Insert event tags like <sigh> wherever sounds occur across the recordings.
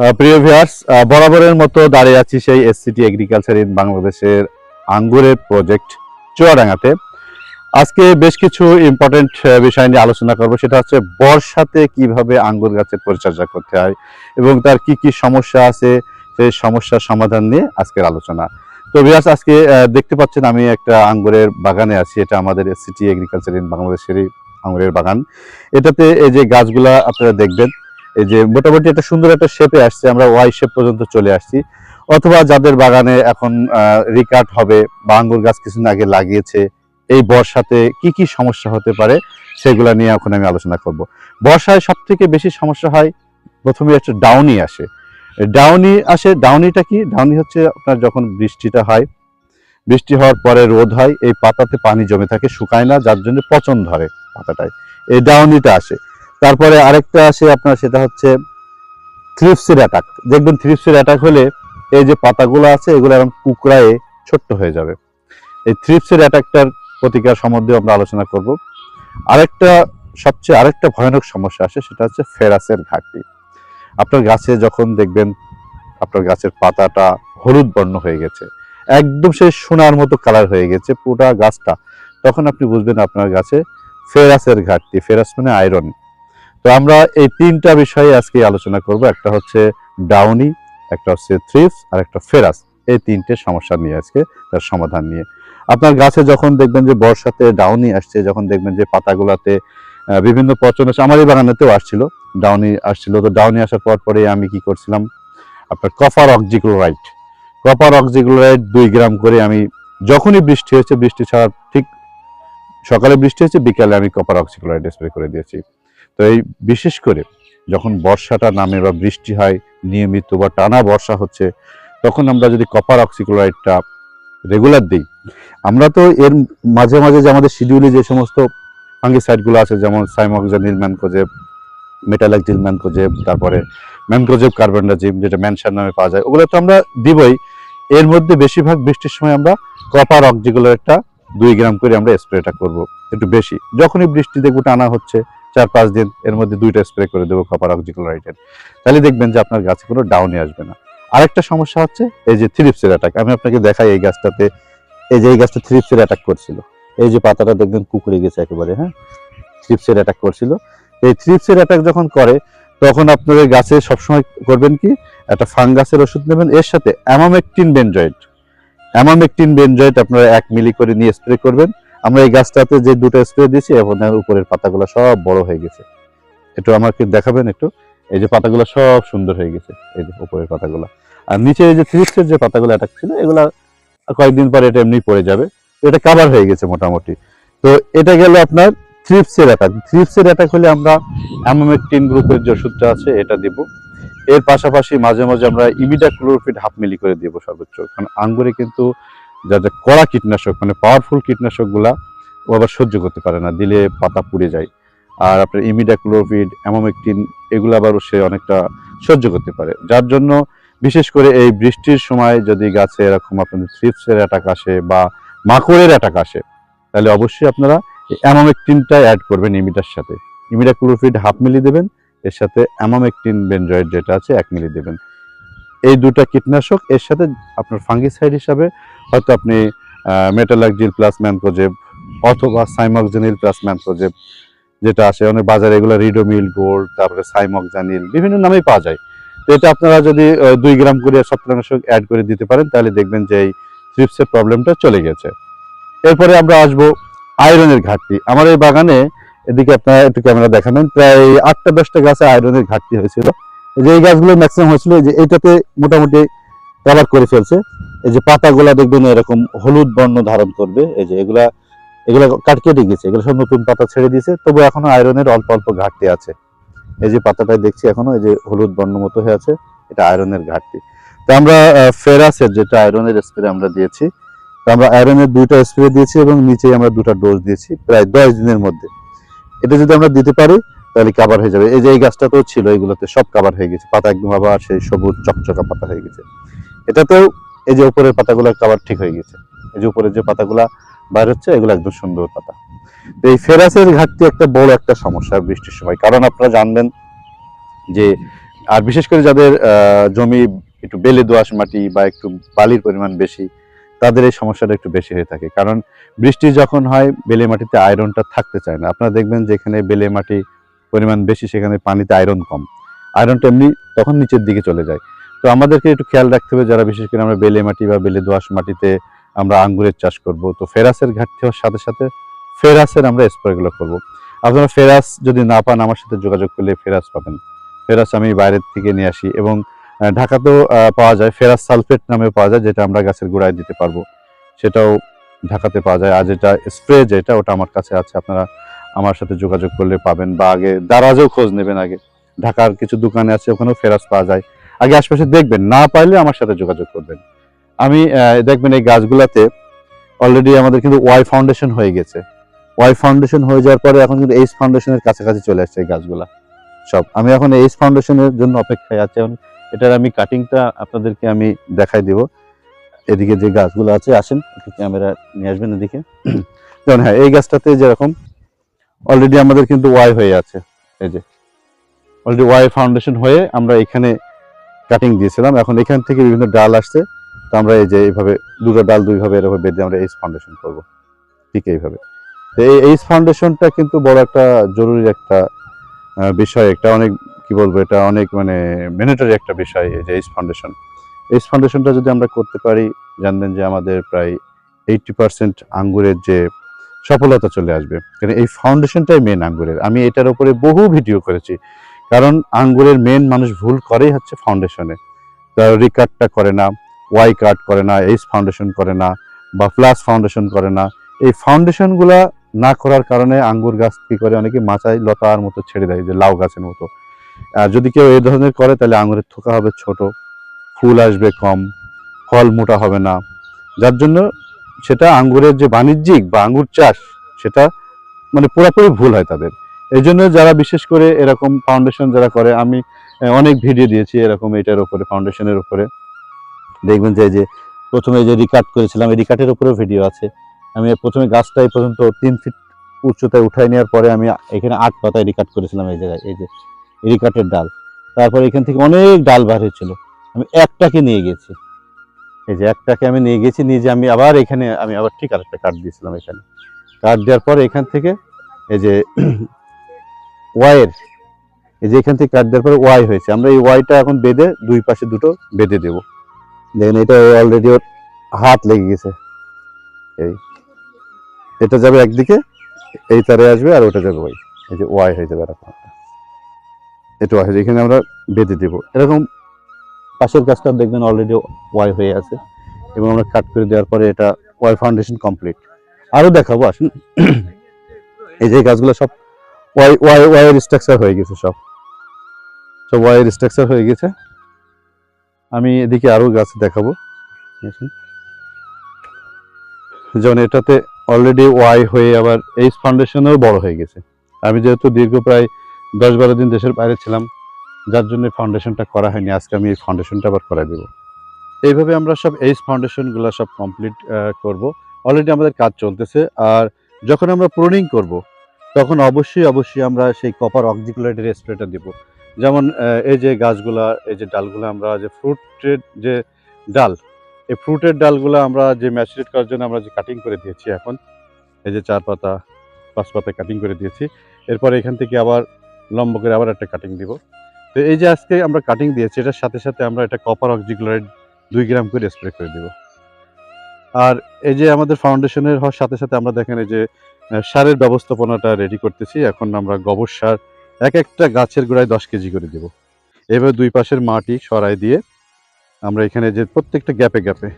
প্রিয় ভিউয়ার্স বরাবরের মতো দাঁড়িয়ে আছি সেই এসসিটি এগ্রিকালচার ইন বাংলাদেশের আঙ্গুরের প্রজেক্ট চুয়াডাঙ্গাতে। আজকে বেশ কিছু ইম্পর্টেন্ট বিষয় নিয়ে আলোচনা করব। সেটা হচ্ছে বর্ষাতে কীভাবে আঙ্গুর গাছের পরিচর্যা করতে হয় এবং তার কি কি সমস্যা আছে সেই সমস্যার সমাধান নিয়ে আজকের আলোচনা। তো ভিউয়ার্স আজকে দেখতে পাচ্ছেন আমি একটা আঙ্গুরের বাগানে আছি। এটা আমাদের এসসিটি এগ্রিকালচার ইন বাংলাদেশেরই আঙ্গুরের বাগান। এটাতে এই যে গাছগুলা আপনারা দেখবেন এই যে মোটামুটি একটা সুন্দর একটা শেপে আসছে, আমরা ওয়াই শেপ পর্যন্ত চলে আসছি। অথবা যাদের বাগানে এখন রিকাট হবে বা আঙ্গুর গাছ কিছুদিন আগে লাগিয়েছে, এই বর্ষাতে কি কি সমস্যা হতে পারে সেগুলা নিয়ে এখন আমি আলোচনা করব। বর্ষায় সব থেকে বেশি সমস্যা হয় প্রথমে একটা ডাউনি আসে। ডাউনি আসে ডাউনিটা কি? ডাউনি হচ্ছে আপনার যখন বৃষ্টিটা হয়, বৃষ্টি হওয়ার পরে রোদ হয়, এই পাতাতে পানি জমে থাকে, শুকায় না, যার জন্য পচন ধরে পাতাটায়। এই ডাউনিটা আসে। তারপরে আরেকটা আসে আপনার, সেটা হচ্ছে থ্রিপসের অ্যাটাক দেখবেন থ্রিপসের অ্যাটাক হলে এই যে পাতাগুলো আছে, এগুলো এরকম কুকড়ায়ে ছোট্ট হয়ে যাবে। এই থ্রিপসের অ্যাটাকটার প্রতিকার সম্বন্ধে আমরা আলোচনা করব। আরেকটা, সবচেয়ে আরেকটা ভয়ানক সমস্যা আসে সেটা হচ্ছে ফেরাসের ঘাটতি। আপনার গাছে যখন দেখবেন আপনার গাছের পাতাটা হলুদ বর্ণ হয়ে গেছে, একদম সেই সোনার মতো কালার হয়ে গেছে পুরা গাছটা, তখন আপনি বুঝবেন আপনার গাছে ফেরাসের ঘাটতি। ফেরাস মানে আয়রন তো আমরা এই তিনটা বিষয়ে আজকে আলোচনা করব। একটা হচ্ছে ডাউনি একটা হচ্ছে থ্রিপস আর একটা ফেরাস এই তিনটে সমস্যা নিয়ে আজকে তার সমাধান নিয়ে। আপনার গাছে যখন দেখবেন যে বর্ষাতে ডাউনি আসছে, যখন দেখবেন যে পাতাগুলাতে বিভিন্ন পচন আছে আমার এই বাগানেতেও আসছিল ডাউনি আসছিল। তো ডাউনি আসার পর পরে আমি কি করছিলাম? আপনার কপার অক্সিক্লোরাইড কপার অক্সিক্লোরাইড দুই গ্রাম করে আমি, যখনই বৃষ্টি হয়েছে, বৃষ্টি ছাড়ার ঠিক সকালে বৃষ্টি হয়েছে, বিকালে আমি কপার অক্সিক্লোরাইড স্প্রে করে দিয়েছি। তো এই বিশেষ করে যখন বর্ষাটা নামে বা বৃষ্টি হয়, নিয়মিত বা টানা বর্ষা হচ্ছে, তখন আমরা যদি কপার অক্সিক্লোরাইডটা রেগুলার দিই, আমরা তো এর মাঝে মাঝে যে আমাদের শিডিউলে যে সমস্ত ফাঙ্গিসাইডগুলো আছে, যেমন সাইমক্সানিল ম্যানকোজেব মেটালাক্সিল ম্যানকোজেব তারপরে ম্যানকোজেব কার্বনডাজিম যেটা ম্যানসার নামে পাওয়া যায়, ওগুলো তো আমরা দিবই। এর মধ্যে বেশিরভাগ বৃষ্টির সময় আমরা কপার অক্সিক্লোরাইডটা দুই গ্রাম করে আমরা স্প্রেটা করব, একটু বেশি। যখনই বৃষ্টি দেখব টানা হচ্ছে চার পাঁচ দিন এর মধ্যে দুইটা স্প্রে করে দেবো কপার অক্সিক্লোরাইডের তাহলে দেখবেন যে আপনার গাছে কোনো ডাউনে আসবে না। আরেকটা সমস্যা হচ্ছে, এই যে থ্রিপসের অ্যাটাক আমি আপনাকে দেখাই এই গাছটাতে, এই যে এই গাছটা থ্রিপসের অ্যাটাক করছিল। এই যে পাতাটা দেখবেন কুকুরে গেছে একেবারে হ্যাঁ? থ্রিপসের অ্যাটাক করছিল। এই থ্রিপসের অ্যাটাক যখন করে, তখন আপনাদের গাছে সবসময় করবেন কি? একটা ফাঙ্গাসের ওষুধ নেবেন। এর সাথে অ্যামামেকটিন বেনজয়েড অ্যামামেকটিন বেনজয়েড আপনারা এক মিলি করে নিয়ে স্প্রে করবেন। আমরা এই গাছটাতে যে দুটো স্প্রে দিয়েছি এখন উপরের পাতাগুলো সব বড় হয়ে গেছে। একটু আমাকে দেখাবেন একটু? এই যে পাতাগুলো সব সুন্দর হয়ে গেছে, এই যে উপরের পাতাগুলো। আর নিচে এই যে থ্রিপসের যে পাতাগুলো অ্যাটাক ছিল, এগুলা কয়েকদিন পরে এটা এমনি পড়ে যাবে। এটা কাভার হয়ে গেছে মোটামুটি। তো এটা গেল আপনার থ্রিপসের অ্যাটাক থ্রিপসের অ্যাটাক হলে আমরা অ্যামামেকটিন গ্রুপের যে ওষুধটা আছে, এটা দিব। এর পাশাপাশি মাঝে মাঝে আমরা ইমিডা ক্লোরোফিড হাফ মিলি করে দিব সর্বোচ্চ। কারণ আঙ্গুরে কিন্তু যা যা কড়া কীটনাশক মানে পাওয়ারফুল কীটনাশকগুলা ও আবার সহ্য করতে পারে না, দিলে পাতা পুড়ে যায়। আর আপনার ইমিডা ক্লোরোফিড অ্যামামেকটিন এগুলো আবার সে অনেকটা সহ্য করতে পারে। যার জন্য বিশেষ করে এই বৃষ্টির সময় যদি গাছে এরকম আপনাদের থ্রিপসের অ্যাটাক আসে বা মাকড়ের অ্যাটাক আসে, তাহলে অবশ্যই আপনারা অ্যামামেকটিনটা অ্যাড করবেন ইমিডার সাথে। ইমিডা ক্লোরোফিড হাফ মিলি দেবেন, এর সাথে অ্যামামেকটিন বেনজয়েড যেটা আছে এক মিলি দেবেন। এই দুটো কীটনাশক এর সাথে আপনার ফাঙ্গিসাইড হিসাবে হয়তো আপনি মেটালাকজিল প্লাস ম্যানকোজেব অথবা সাইমক্সেনিল প্লাস ম্যানকোজেব যেটা আসে, অনেক বাজারে এগুলো রিডোমিল গোল্ড তারপরে সাইমক্সানিল বিভিন্ন নামেই পাওয়া যায়। তো এটা আপনারা যদি দুই গ্রাম করে ছত্রাকনাশক অ্যাড করে দিতে পারেন, তাহলে দেখবেন যে এই থ্রিপসের প্রবলেমটা চলে গেছে। এরপরে আমরা আসব আয়রনের ঘাটতি। আমার এই বাগানে, এদিকে আপনারা একটু ক্যামেরা দেখাবেন, প্রায় আটটা দশটা গাছে আয়রনের ঘাটতি হয়েছিল। যে এই গাছগুলো ম্যাক্সিমাম হয়েছিল যে এইটাতে মোটামুটি কভার করে ফেলছে। এই যে পাতাগুলা দেখবেন এরকম হলুদ বর্ণ ধারণ করবে। এই যে এগুলা এগুলা কাট কেটে গেছে, এগুলো সব নতুন পাতা ছেড়ে দিয়েছে, তবু এখনও আয়রনের অল্প অল্প ঘাটতি আছে। এই যে পাতাটাই দেখছি এখনও, এই যে হলুদ বর্ণ মতো হয়ে আছে, এটা আয়রনের ঘাটতি। তো আমরা ফেরাসের যেটা আয়রনের স্প্রে আমরা দিয়েছি, তো আমরা আয়রনের দুইটা স্প্রে দিয়েছি এবং নিচে আমরা দুটো ডোজ দিয়েছি, প্রায় দশ দিনের মধ্যে। এটা যদি আমরা দিতে পারি, তাহলে কাবার হয়ে যাবে। এই যে এই গাছটা তো ছিল, এগুলোতে সব কাবার হয়ে গেছে, পাতা একদম আবার সেই সবুজ চকচকা পাতা হয়ে গেছে। এটাতেও এই যে উপরের পাতাগুলো কাভার ঠিক হয়ে গেছে। এই যে উপরের যে পাতাগুলা বাইর হচ্ছে, এগুলো একদম সুন্দর পাতা। এই ফেরাসের ঘাটতি একটা বড় একটা সমস্যা বৃষ্টির সময়। কারণ আপনারা জানবেন যে, আর বিশেষ করে যাদের জমি একটু বেলে দোআঁশ মাটি বা একটু বালির পরিমাণ বেশি, তাদের এই সমস্যাটা একটু বেশি হয়ে থাকে। কারণ বৃষ্টি যখন হয়, বেলে মাটিতে আয়রনটা থাকতে চায় না। আপনারা দেখবেন যেখানে বেলে মাটি পরিমাণ বেশি, সেখানে পানিতে আয়রন কম। আয়রনটা এমনি তখন নিচের দিকে চলে যায়। তো আমাদেরকে একটু খেয়াল রাখতে হবে যারা বিশেষ করে আমরা বেলে মাটি বা বেলে দোআঁশ মাটিতে আমরা আঙ্গুরের চাষ করব। তো ফেরাসের ঘাটতি হওয়ার সাথে সাথে ফেরাসের আমরা স্প্রেগুলো করব। আপনারা ফেরাস যদি না পান আমার সাথে যোগাযোগ করলে ফেরাস পাবেন। ফেরাস আমি বাইরের থেকে নিয়ে আসি এবং ঢাকাতেও পাওয়া যায়। ফেরাস সালফেট নামেও পাওয়া যায় যেটা আমরা গাছের গোড়ায় দিতে পারব। সেটাও ঢাকাতে পাওয়া যায়। আর যেটা স্প্রে যেটা, ওটা আমার কাছে আছে। আপনারা আমার সাথে যোগাযোগ করলে পাবেন বা আগে দারাজেও খোঁজ নেবেন আগে। ঢাকার কিছু দোকানে আছে, ওখানেও ফেরাস পাওয়া যায়। আগে আশপাশে দেখবেন, না পাইলে আমার সাথে যোগাযোগ করবেন। আমি দেখবেন এই গাছগুলাতে অলরেডি আমাদের কিন্তু ওয়াই ফাউন্ডেশন হয়ে গেছে। ওয়াই ফাউন্ডেশন হয়ে যাওয়ার পরে এখন কিন্তু এইচ ফাউন্ডেশনের কাছাকাছি চলে আসছে এই গাছগুলা। সব, আমি এখন এইচ ফাউন্ডেশনের জন্য অপেক্ষায় আছি। এখন এটার আমি কাটিংটা আপনাদেরকে আমি দেখাই দিব। এদিকে যে গাছগুলো আছে, আসেন, একটু ক্যামেরা নিয়ে আসবেন এদিকে। <clears throat> যেমন হ্যাঁ এই গাছটাতে যেরকম অলরেডি আমাদের কিন্তু ওয়াই হয়ে আছে। এই যে অলরেডি ওয়াই ফাউন্ডেশন হয়ে আমরা এখানে কাটিং দিয়েছিলাম। এখন এখান থেকে বিভিন্ন ডাল আসছে। তো আমরা এই যে এইভাবে দুটো ডাল দুইভাবে এরকম বেঁধে আমরা এইচ ফাউন্ডেশন করব। ঠিক এইভাবে। তো এই এইচ ফাউন্ডেশনটা কিন্তু বড় একটা জরুরি একটা বিষয়। একটা অনেক, কি বলব, এটা অনেক মানে ম্যান্ডেটরি একটা বিষয় এই যে এইচ ফাউন্ডেশন এইচ ফাউন্ডেশনটা যদি আমরা করতে পারি, জানবেন যে আমাদের প্রায় এইটটি পার্সেন্ট আঙ্গুরের যে সফলতা চলে আসবে। কারণ এই ফাউন্ডেশনটাই মেন আঙ্গুরের। আমি এটার উপরে বহু ভিডিও করেছি। কারণ আঙ্গুরের মেন মানুষ ভুল করেই হচ্ছে ফাউন্ডেশনে তারা রিকার্ডটা করে না ওয়াই কাট করে না এইচ ফাউন্ডেশন করে না, বা প্লাস ফাউন্ডেশন করে না। এই ফাউন্ডেশনগুলা না করার কারণে আঙ্গুর গাছ কি করে? অনেকে মাচায় লতার মতো ছেড়ে দেয়, যে লাউ গাছের মতো। আর যদি কেউ এই ধরনের করে, তাহলে আঙুরের থোকা হবে ছোট, ফুল আসবে কম, ফল মোটা হবে না। যার জন্য সেটা আঙ্গুরের যে বাণিজ্যিক বা আঙ্গুর চাষ, সেটা মানে পুরোপুরি ভুল হয় তাদের। এই জন্য যারা বিশেষ করে এরকম ফাউন্ডেশন যারা করে, আমি অনেক ভিডিও দিয়েছি এরকম এটার উপরে ফাউন্ডেশনের উপরে। দেখবেন যে, এই যে, প্রথমে যে রিকাট করেছিলাম, এই রিকাটের উপরেও ভিডিও আছে। আমি প্রথমে গাছটা এই পর্যন্ত তিন ফিট উচ্চতায় উঠাই নেওয়ার পরে আমি এখানে আট পাতায় রিকাট করেছিলাম এই জায়গায়, এই যে রিকাটের ডাল। তারপর এখান থেকে অনেক ডাল বার হয়েছিল। আমি একটাকে নিয়ে গেছি। এই যে, একটাকে আমি নিয়ে গেছি, নিয়ে আমি আবার এখানে, আমি আবার ঠিক আরেকটা কাট দিয়েছিলাম এখানে। কাট দেওয়ার পরে এখান থেকে, এই যে ওয়াইয়ের এই যে এখান থেকে কাট দেওয়ার পরে ওয়াই হয়েছে। আমরা এই ওয়াইটা এখন বেঁধে দুই পাশে দুটো বেঁধে দেব। দেখেন, এটা অলরেডি ওর হাত লেগে গেছে। এই। এটা যাবে একদিকে, এই তারে আসবে আর ওটা যাবে ওয়াই এই যে ওয়াই হয়ে যাবে এরকম। এটা ওয়াই হয়ে। এখানে আমরা বেঁধে দেবো। এরকম পাশের গাছটা দেখবেন অলরেডি ওয়াই হয়ে আছে। এবং আমরা কাট করে দেওয়ার পরে এটা ওয়াই ফাউন্ডেশন কমপ্লিট আরও দেখাবো, আসুন। এই যে গাছগুলো সব ওয়াই ওয়াই ওয়াইয়ের স্ট্রাকচার হয়ে গেছে সব? সব ওয়াইয়ের স্ট্রাকচার হয়ে গেছে? আমি এদিকে আরও গাছ দেখাবো। যেমন এটাতে অলরেডি ওয়াই হয়ে আবার এইচ ফাউন্ডেশনেও বড় হয়ে গেছে। আমি যেহেতু দীর্ঘ প্রায় দশ বারো দিন দেশের বাইরে ছিলাম, যার জন্য ফাউন্ডেশনটা করা হয়নি। আজকে আমি এই ফাউন্ডেশনটা আবার করা দেবো। এইভাবে আমরা সব এইচ ফাউন্ডেশনগুলো সব কমপ্লিট করব। অলরেডি আমাদের কাজ চলতেছে। আর যখন আমরা প্রুনিং করব তখন অবশ্যই অবশ্যই আমরা সেই কপার অক্সিকুলেটের স্প্রেটা দেব। যেমন এই যে গাছগুলা, এই যে ডালগুলো আমরা যে ফ্রুটের যে ডাল, এই ফ্রুটের ডালগুলো আমরা যে ম্যাচুরেট করার জন্য আমরা যে কাটিং করে দিয়েছি এখন, এই যে চার পাতা, পাঁচ পাতা কাটিং করে দিয়েছি, এরপর এখান থেকে আবার লম্ব করে আবার একটা কাটিং দিব। তো এই যে আজকে আমরা কাটিং দিয়েছি, এটার সাথে সাথে আমরা এটা কপার অক্সিকুলাইড দুই গ্রাম করে স্প্রে করে দিব। আর এই যে আমাদের ফাউন্ডেশনের হওয়ার সাথে সাথে আমরা দেখেন এই যে সারের ব্যবস্থাপনাটা রেডি করতেছি। এখন আমরা গোবর সার এক একটা গাছের গোড়ায় দশ কেজি করে দেব। এবার দুই পাশের মাটি সরাই দিয়ে আমরা এখানে যে প্রত্যেকটা গ্যাপে গ্যাপে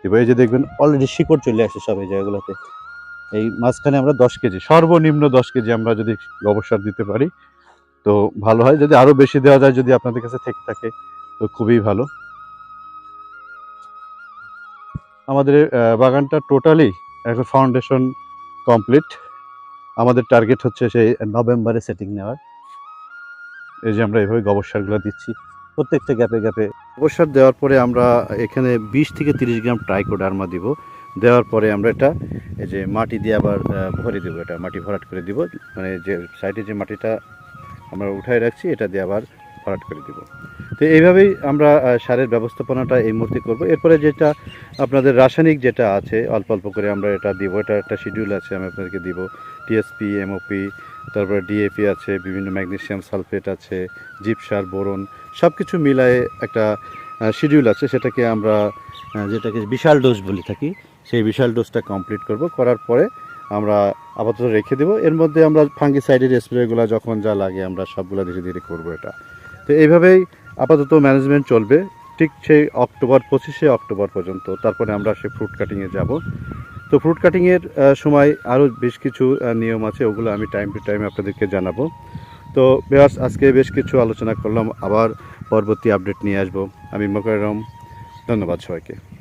দেবো। এই যে দেখবেন অলরেডি শিকড় চলে আসে সব এই জায়গাগুলোতে। এই মাঝখানে আমরা দশ কেজি, সর্বনিম্ন দশ কেজি আমরা যদি গোবর সার দিতে পারি, তো ভালো হয়। যদি আরও বেশি দেওয়া যায়, যদি আপনাদের কাছে থেকে থাকে, তো খুবই ভালো। আমাদের বাগানটা টোটালি এখন ফাউন্ডেশন কমপ্লিট আমাদের টার্গেট হচ্ছে সেই নভেম্বরে সেটিং নেওয়ার। এই যে আমরা এভাবে গোবর সারগুলো দিচ্ছি। প্রত্যেকটা গ্যাপে গ্যাপে গোবর সার দেওয়ার পরে আমরা এখানে বিশ থেকে তিরিশ গ্রাম ট্রাইকোডার্মা দিব। দেওয়ার পরে আমরা এটা এই যে মাটি দিয়ে আবার ভরে দেবো। এটা মাটি ভরাট করে দিব। মানে যে সাইডে যে মাটিটা আমরা উঠায় রাখছি, এটা দিয়ে আবার ভরাট করে দিব। তো এইভাবেই আমরা সারের ব্যবস্থাপনাটা এই মুহূর্তে করব। এরপরে যেটা আপনাদের রাসায়নিক যেটা আছে, অল্প অল্প করে আমরা এটা দিব। এটা একটা শিডিউল আছে, আমি আপনাদেরকে দিব। টিএসপি এমওপি তারপরে ডিএপি আছে, বিভিন্ন ম্যাগনেশিয়াম সালফেট আছে জিপসার বোরন সব কিছু মিলায়ে একটা শিডিউল আছে। সেটাকে আমরা যেটাকে বিশাল ডোজ বলে থাকি, সেই বিশাল ডোজটা কমপ্লিট করব। করার পরে আমরা আপাতত রেখে দেবো। এর মধ্যে আমরা ফাঙ্গিসাইডের স্প্রেগুলো যখন যা লাগে আমরা সবগুলো ধীরে ধীরে করব এটা। তো এইভাবেই আপাতত ম্যানেজমেন্ট চলবে ঠিক সেই অক্টোবর, পঁচিশে অক্টোবর পর্যন্ত। তারপরে আমরা সে ফ্রুট কাটিংয়ে যাব। তো ফ্রুট কাটিংয়ের সময় আরও বেশ কিছু নিয়ম আছে, ওগুলো আমি টাইম টু টাইম আপনাদেরকে জানাব। তো বেহার্স আজকে বেশ কিছু আলোচনা করলাম, আবার পরবর্তী আপডেট নিয়ে আসব। আমি মোকাররম, ধন্যবাদ সবাইকে।